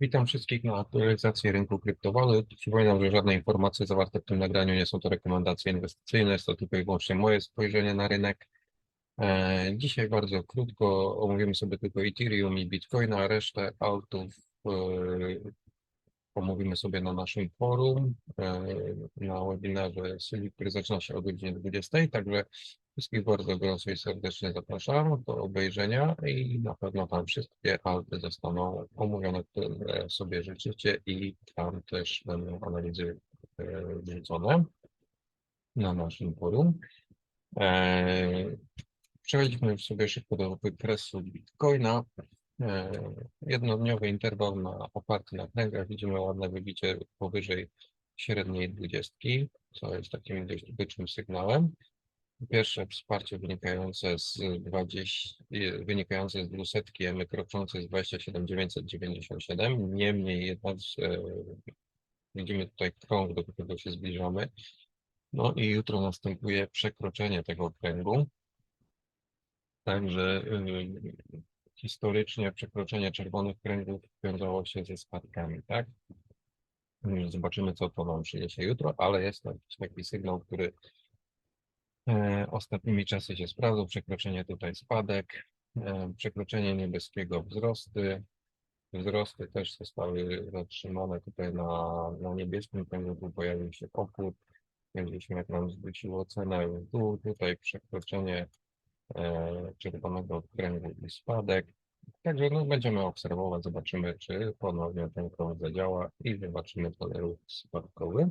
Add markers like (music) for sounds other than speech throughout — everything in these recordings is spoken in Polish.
Witam wszystkich na aktualizacji rynku kryptowalut. Przypominam, że żadne informacje zawarte w tym nagraniu nie są to rekomendacje inwestycyjne, jest to tylko i wyłącznie moje spojrzenie na rynek. E, Dzisiaj bardzo krótko omówimy sobie tylko Ethereum i Bitcoina, a resztę altów e, omówimy sobie na naszym forum, e, na webinarze Syli, który zaczyna się o godzinie 20, także wszystkich bardzo gorąco i serdecznie zapraszam do obejrzenia i na pewno tam wszystkie alty zostaną omówione, które sobie życzycie i tam też będą analizy e, wrzucone na naszym forum. E, Przechodzimy sobie szybko do wykresu Bitcoina. E, Jednodniowy interwał na oparty na kręgach. Widzimy ładne wybicie powyżej średniej dwudziestki, co jest takim dość byczym sygnałem. Pierwsze wsparcie wynikające z 20, e, wynikające z dwusetki, EMY kroczące z 27997. Niemniej jednak e, widzimy tutaj krąg, do którego się zbliżamy. No i jutro następuje przekroczenie tego kręgu. Także historycznie przekroczenie czerwonych kręgów wiązało się ze spadkami, tak? Y, Zobaczymy, co to nam przyniesie jutro, ale jest to taki sygnał, który e, ostatnimi czasy się sprawdzał. Przekroczenie tutaj spadek, e, przekroczenie niebieskiego wzrosty. Wzrosty też zostały zatrzymane tutaj na, na niebieskim kręgu, pojawił się opór. Widzieliśmy, jak nam zwróciło cenę w dół. Tutaj przekroczenie czerwonego kręgu i spadek. Także no, będziemy obserwować, zobaczymy, czy ponownie ten krąg zadziała i zobaczymy ten ruch spadkowy.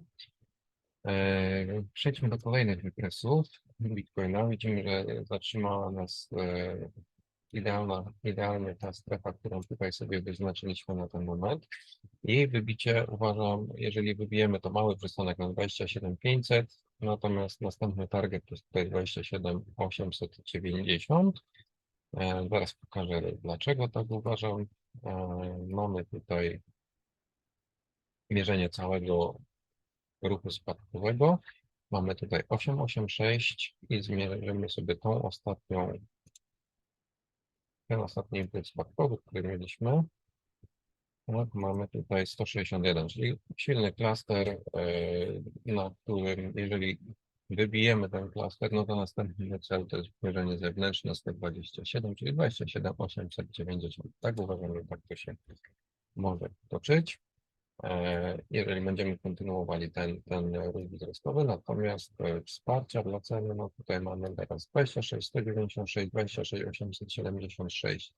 E, Przejdźmy do kolejnych wykresów Bitcoina. Widzimy, że zatrzymała nas e, idealna, idealnie ta strefa, którą tutaj sobie wyznaczyliśmy na ten moment. I wybicie uważam, jeżeli wybijemy to mały przystanek na 27500, natomiast następny target to jest tutaj 27890. E, Zaraz pokażę dlaczego tak uważam. E, Mamy tutaj mierzenie całego ruchu spadkowego. Mamy tutaj 886 i zmierzymy sobie tą ostatnią, ten ostatni impuls spadkowy, który mieliśmy. Mamy tutaj 161, czyli silny klaster, e, na którym jeżeli wybijemy ten klaster, no to następny cel to jest mierzenie zewnętrzne 127, czyli 27 890. Tak uważam, że tak to się może toczyć. E, Jeżeli będziemy kontynuowali ten, ten ruch wzrostowy, natomiast e, wsparcia dla ceny, no tutaj mamy teraz 26 196, 26 876.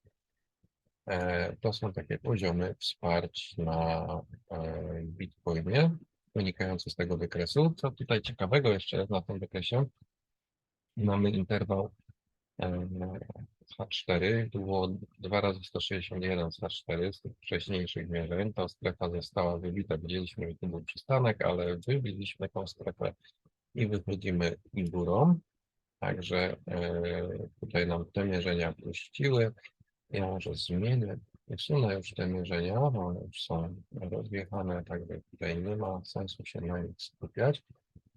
E, To są takie poziomy wsparć na e, Bitcoinie wynikające z tego wykresu. Co tutaj ciekawego jeszcze na tym wykresie, mamy interwał e, H4, było 2 razy 161 z H4 z tych wcześniejszych mierzeń. Ta strefa została wybita, widzieliśmy, że to był przystanek, ale wybiliśmy tą strefę i wychodzimy i górą. Także tutaj nam te mierzenia puściły. Ja może zmienię, usunę już te mierzenia, bo one już są rozjechane, także tutaj nie ma sensu się na nich skupiać.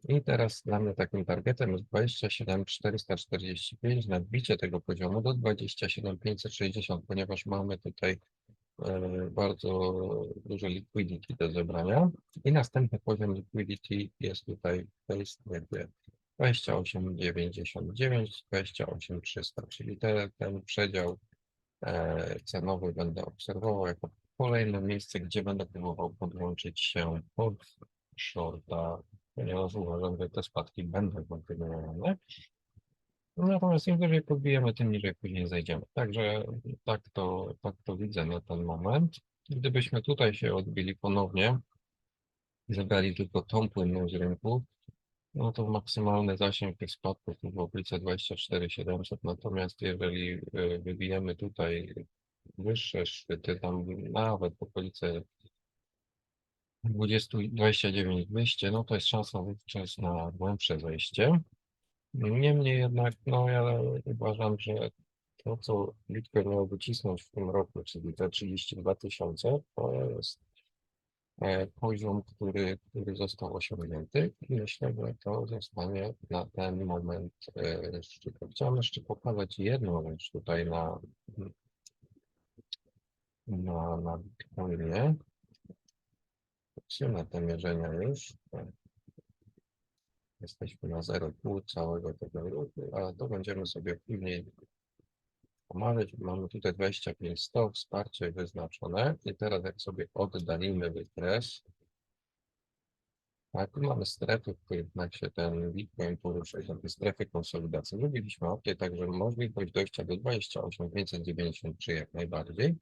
I teraz dla mnie takim targetem jest 27 445 na wbicie tego poziomu do 27 560, ponieważ mamy tutaj e, bardzo duże liquidity do zebrania. I następny poziom liquidity jest tutaj w tej strefie 28,99, 28,300, czyli te, ten przedział cenowy będę obserwował jako kolejne miejsce, gdzie będę próbował podłączyć się pod shorta, ponieważ uważam, że te spadki będą kontynuowane. Natomiast im wyżej podbijemy, tym niżej później zejdziemy. Także tak to, tak to widzę na ten moment. Gdybyśmy tutaj się odbili ponownie, zebrali tylko tą płynność rynku, no to maksymalny zasięg tych spadków w okolice 24 700. Natomiast jeżeli y, wybijemy tutaj wyższe szczyty, tam nawet w okolice 20, 29 200, no to jest szansa wówczas na głębsze zejście. Niemniej jednak, no ja uważam, że to, co Bitcoin miał wycisnąć w tym roku, czyli te 32 tysiące, to jest poziom, który, który został osiągnięty i myślę, że to zostanie na ten moment e, szczytem. Chciałem jeszcze pokazać jedną rzecz tutaj na, na, na spokojnie. Patrzymy te mierzenia już. Jesteśmy na 0,5 całego tego ruchu, ale to będziemy sobie później omawiać. Mamy tutaj 25 100, wsparcie wyznaczone. I teraz jak sobie oddalimy wykres, tak, tu mamy strefy, w których się ten Bitcoin porusza, takie strefy konsolidacji. Mówiliśmy o tej, także możliwość dojścia do 28 593 jak najbardziej,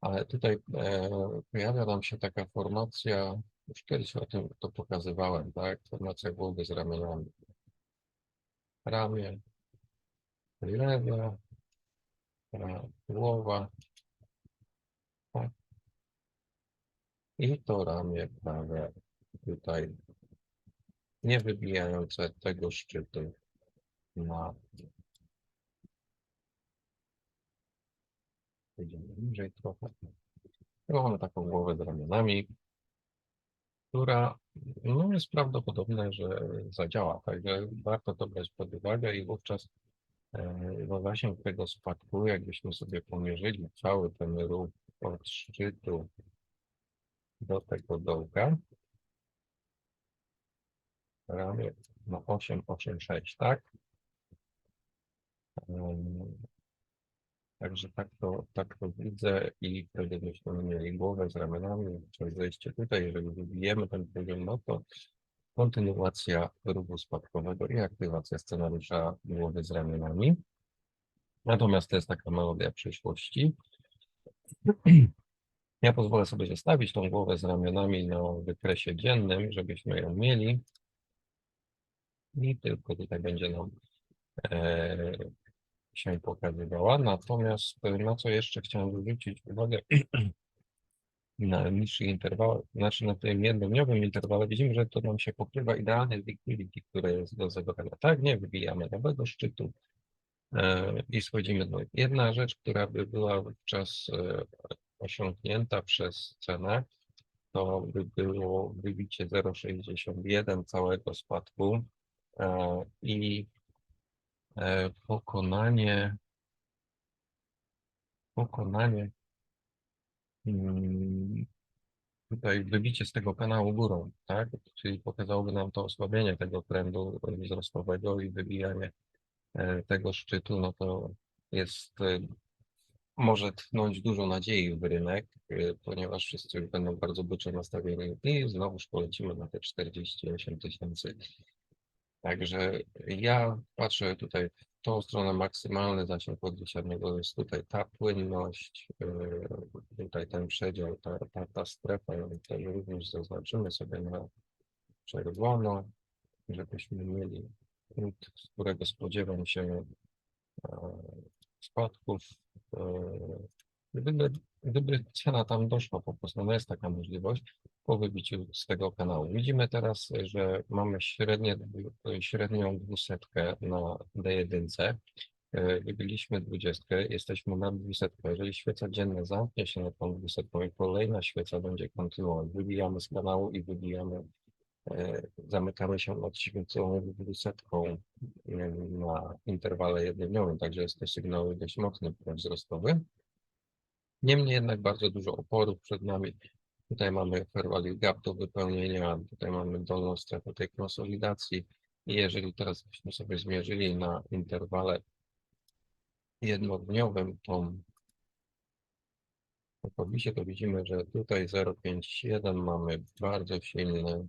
ale tutaj e, pojawia nam się taka formacja, już kiedyś o tym to pokazywałem, tak, formacja głowy z ramionami. Ramię, lewe, głowa, tak. I to ramię prawe tutaj nie wybijające tego szczytu na Idziemy niżej trochę. Mamy taką głowę z ramionami, która no, jest prawdopodobne, że zadziała. Także warto to brać pod uwagę i wówczas no, zasięg tego spadku, jakbyśmy sobie pomierzyli cały ten ruch od szczytu do tego dołka, ramię na 8, 8, 6, tak? Em, Także tak to, tak to widzę i wtedy byśmy mieli głowę z ramionami, czyli zejście tutaj, jeżeli wybijemy ten poziom, no to kontynuacja ruchu spadkowego i aktywacja scenariusza głowy z ramionami. Natomiast to jest taka melodia przyszłości. (clears throat) Ja pozwolę sobie zostawić tą głowę z ramionami na wykresie dziennym, żebyśmy ją mieli. I tylko tutaj będzie nam e, się pokazywała. Natomiast na co jeszcze chciałem zwrócić uwagę (clears throat) na niższych interwałach, znaczy na tym jednodniowym interwale widzimy, że to nam się pokrywa idealnie z liquidity, które jest do zebrania. Tak, nie wybijamy nowego szczytu e, i schodzimy do Jedna rzecz, która by była wówczas e, osiągnięta przez cenę, to by było wybicie 0,61 całego spadku e, i pokonanie pokonanie tutaj wybicie z tego kanału górą, tak? Czyli pokazałoby nam to osłabienie tego trendu wzrostowego i wybijanie e, tego szczytu, no to jest e, może tchnąć dużo nadziei w rynek, e, ponieważ wszyscy już będą bardzo bycze nastawieni i znowuż polecimy na te 48 tysięcy. Także ja patrzę tutaj tą stronę maksymalny zasięg podwyższonego jest tutaj ta płynność, e, tutaj ten przedział, ta, ta, ta strefa, ją też również zaznaczymy sobie na czerwono, żebyśmy mieli punkt, z którego spodziewam się e, spadków. e, Gdyby, gdyby cena tam doszła po prostu, no jest taka możliwość po wybiciu z tego kanału. Widzimy teraz, że mamy średnie, średnią dwusetkę na D1. E, Wybiliśmy dwudziestkę, jesteśmy na dwusetkę. Jeżeli świeca dzienna zamknie się na tą dwusetką i kolejna świeca będzie kontynuować, wybijamy z kanału i wybijamy, e, zamykamy się nad świecą dwusetką e, na interwale jednodniowym, także jest to sygnał dość mocny wzrostowy. Niemniej jednak bardzo dużo oporów przed nami. Tutaj mamy fair value gap do wypełnienia, tutaj mamy dolną strefę tej konsolidacji. I jeżeli teraz byśmy sobie zmierzyli na interwale jednodniowym tą po powisie, to widzimy, że tutaj 0,51 mamy bardzo silny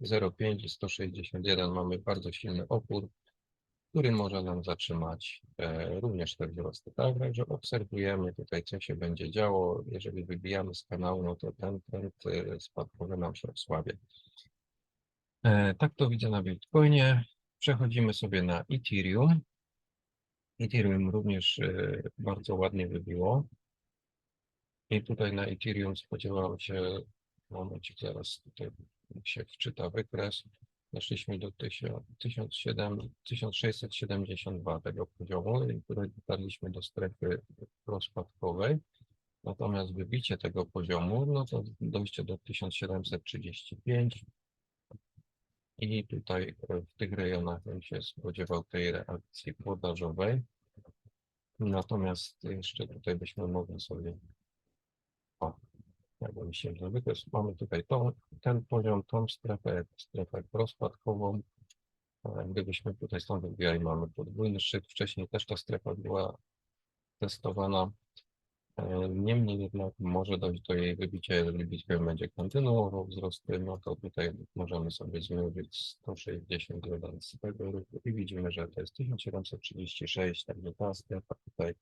0,5 i 161 mamy bardzo silny opór, który może nam zatrzymać e, również te wzrosty. Tak, także obserwujemy tutaj, co się będzie działo. Jeżeli wybijamy z kanału, no to ten trend e, spadkowy nam się osłabia. E, tak to widzę na Bitcoinie. Przechodzimy sobie na Ethereum. Ethereum również bardzo ładnie wybiło. I tutaj na Ethereum spodziewałem się, momencik zaraz tutaj się wczyta wykres. Doszliśmy do 1000 1007 1672 tego poziomu, i tutaj dotarliśmy do strefy rozpadkowej. Natomiast wybicie tego poziomu, no to dojście do 1735. I tutaj e, w tych rejonach bym się spodziewał tej reakcji podażowej. Natomiast jeszcze tutaj byśmy mogli sobie jakby się wykres. Mamy tutaj ten poziom, tą strefę, strefę rozpadkową. E, Gdybyśmy tutaj stąd wybierali, mamy podwójny szczyt. Wcześniej też ta strefa była testowana. E, Niemniej jednak może dojść do jej wybicia, jeżeli Bitcoin będzie kontynuował wzrosty, no to tutaj możemy sobie zmierzyć 161 z tego ruchu i widzimy, że to jest 1736, także ta strefa tutaj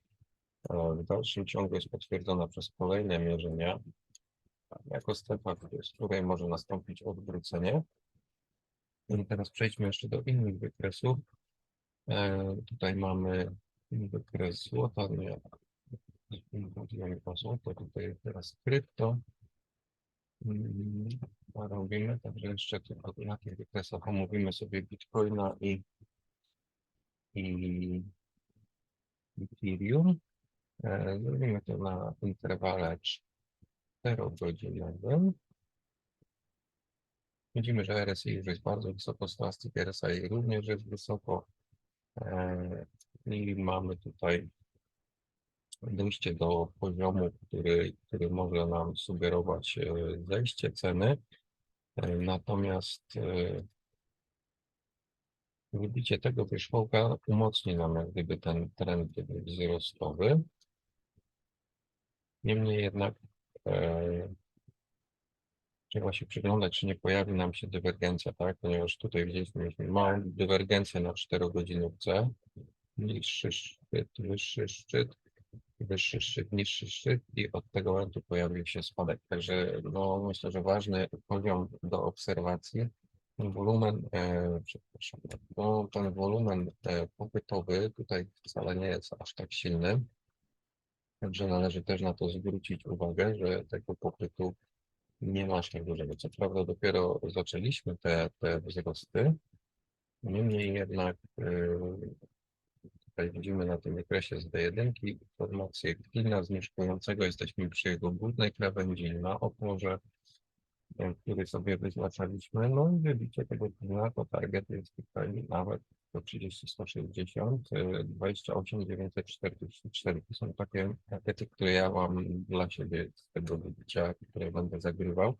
e, w dalszym ciągu jest potwierdzona przez kolejne mierzenia jako strefa, z której może nastąpić odwrócenie. I teraz przejdźmy jeszcze do innych wykresów. E, tutaj mamy wykres złota, nie, nie o złoto, tutaj teraz krypto. Mm, a robimy, także jeszcze tylko na tych wykresach omówimy sobie Bitcoina i, i Ethereum. E, Zrobimy to na interwale 4-godzinowym. Widzimy, że RSI już jest bardzo wysoko, stochastic RSI również jest wysoko. E, I mamy tutaj dojście do poziomu, który, który może nam sugerować e, zejście ceny. E, Natomiast wybicie tego wierzchołka umocni nam jak gdyby ten trend wzrostowy. Niemniej jednak trzeba się przyglądać, czy nie pojawi nam się dywergencja, tak? Ponieważ tutaj widzieliśmy małą dywergencję na 4 godzinówce. Niższy szczyt, wyższy szczyt, wyższy szczyt, niższy szczyt i od tego momentu pojawił się spadek. Także no, myślę, że ważny poziom do obserwacji. Ten wolumen, e, przepraszam, no, ten wolumen e, popytowy tutaj wcale nie jest aż tak silny. Także należy też na to zwrócić uwagę, że tego popytu nie ma aż tak dużego. Co prawda dopiero zaczęliśmy te, te wzrosty, niemniej jednak yy, tutaj widzimy na tym wykresie z D1 informację klina zniżkującego. Jesteśmy przy jego górnej krawędzi na oporze, yy, który sobie wyznaczaliśmy. No i wybicie tego klina to target jest tutaj nawet do 30, 160, yy, 28, 944. To są takie targety, które ja mam dla siebie z tego wybicia, które będę zagrywał.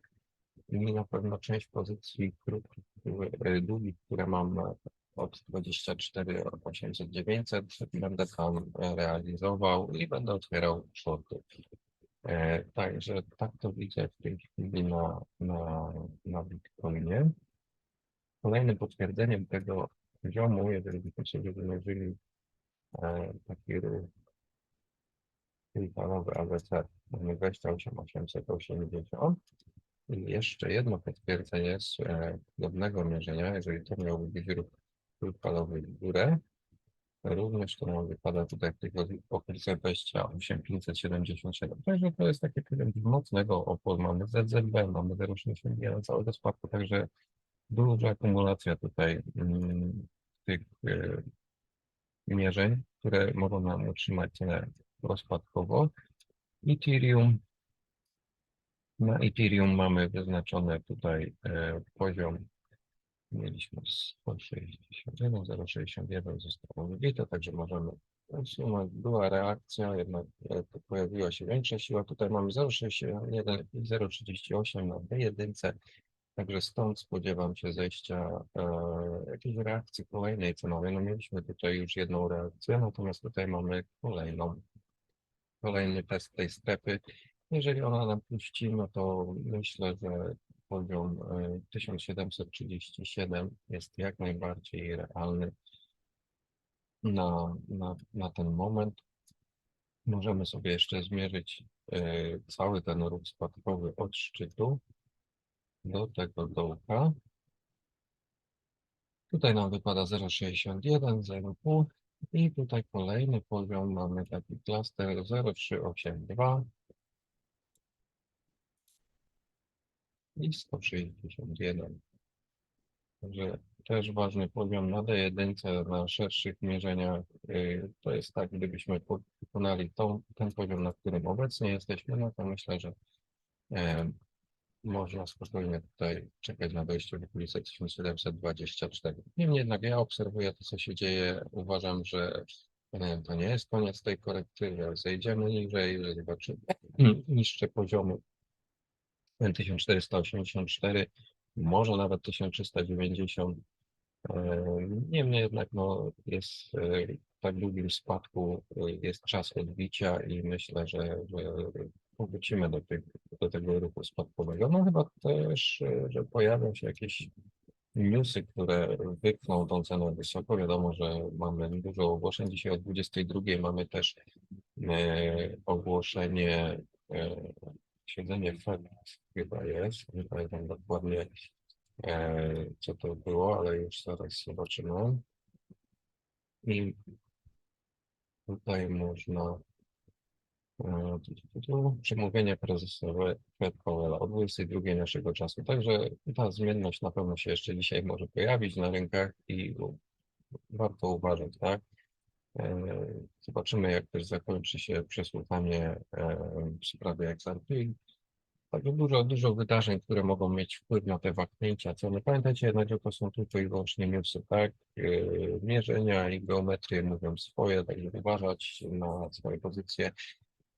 I na pewno część pozycji krótkich, które- długich, które mam od 24, 800, 900, będę tam realizował i będę otwierał shorty. E, Także tak to widzę w tej chwili na, na, na Bitcoinie. Kolejnym potwierdzeniem tego poziomu, jeżeli byśmy sobie wymierzyli e, taki ruch kilkanowy ABC, mamy 28 880 i jeszcze jedno potwierdzenie z e, podobnego mierzenia, jeżeli to miałby być ruch trójfalowy w górę, również to wypada tutaj w tych okolicach 28 577. Także to jest takie tyle mocnego oporu. Mamy ZZB, mamy 0,61 całego spadku, także duża akumulacja tutaj mm, tych e, mierzeń, które mogą nam utrzymać cenę rozpadkowo. Ethereum. Na Ethereum mamy wyznaczone tutaj e, poziom. Mieliśmy 161, 0,61 zostało wybite, także możemy usunąć. Była reakcja, jednak e, pojawiła się większa siła. Tutaj mamy 0,61 i 0,38 na D1. Także stąd spodziewam się zejścia e, jakiejś reakcji kolejnej cenowej. No mieliśmy tutaj już jedną reakcję, natomiast tutaj mamy kolejną, kolejny test tej strefy. Jeżeli ona nam puści, no to myślę, że poziom e, 1737 jest jak najbardziej realny na, na, na ten moment. Możemy sobie jeszcze zmierzyć e, cały ten ruch spadkowy od szczytu do tego dołka. Tutaj nam wypada 0,61, 0,5 i tutaj kolejny poziom mamy taki klaster 0,382 i 161. Także też ważny poziom na D1 na szerszych mierzeniach. y, To jest tak, gdybyśmy po- pokonali tą, ten poziom, na którym obecnie jesteśmy, no to myślę, że e, można spokojnie tutaj czekać na dojście w okolice 1724. Niemniej jednak ja obserwuję to, co się dzieje. Uważam, że e, to nie jest koniec tej korekty, że zejdziemy niżej, że zobaczymy niższe poziomy ten 1484, może nawet 1390. E, Niemniej jednak no, jest e, w tak długim spadku, jest czas odbicia i myślę, że powrócimy do, tych, do tego ruchu spadkowego. No chyba też, że pojawią się jakieś newsy, które wypchną tą cenę wysoko. Wiadomo, że mamy dużo ogłoszeń. Dzisiaj o 22 mamy też e, ogłoszenie, e, siedzenie Fed chyba jest, nie pamiętam dokładnie e, co to było, ale już zaraz zobaczymy. I tutaj można e, tu, tu, tu, tu, przemówienie prezesowe Fed Powella o 22 naszego czasu. Także ta zmienność na pewno się jeszcze dzisiaj może pojawić na rynkach i warto uważać, tak? E, Zobaczymy, jak też zakończy się przesłuchanie e, w sprawie XRP. Także dużo, dużo wydarzeń, które mogą mieć wpływ na te wahnięcia ceny. Pamiętajcie jednak, że to są tylko i wyłącznie newsy, tak? E, Mierzenia i geometrie mówią swoje, także uważać na swoje pozycje.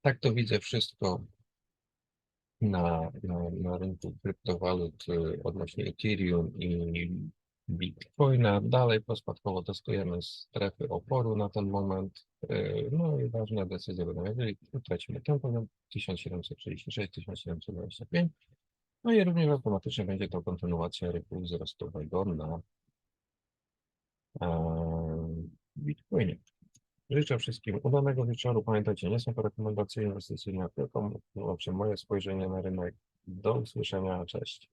Tak to widzę wszystko na, na, na rynku kryptowalut y, odnośnie Ethereum i Bitcoina. Dalej pospadkowo testujemy strefy oporu na ten moment. Y, No i ważne decyzje będą, jeżeli utracimy ten poziom 1736-1725, no i również automatycznie będzie to kontynuacja ruchu wzrostowego na Bitcoinie. Życzę wszystkim udanego wieczoru. Pamiętajcie, nie są to rekomendacje inwestycyjne, tylko właśnie moje spojrzenie na rynek. Do usłyszenia, cześć.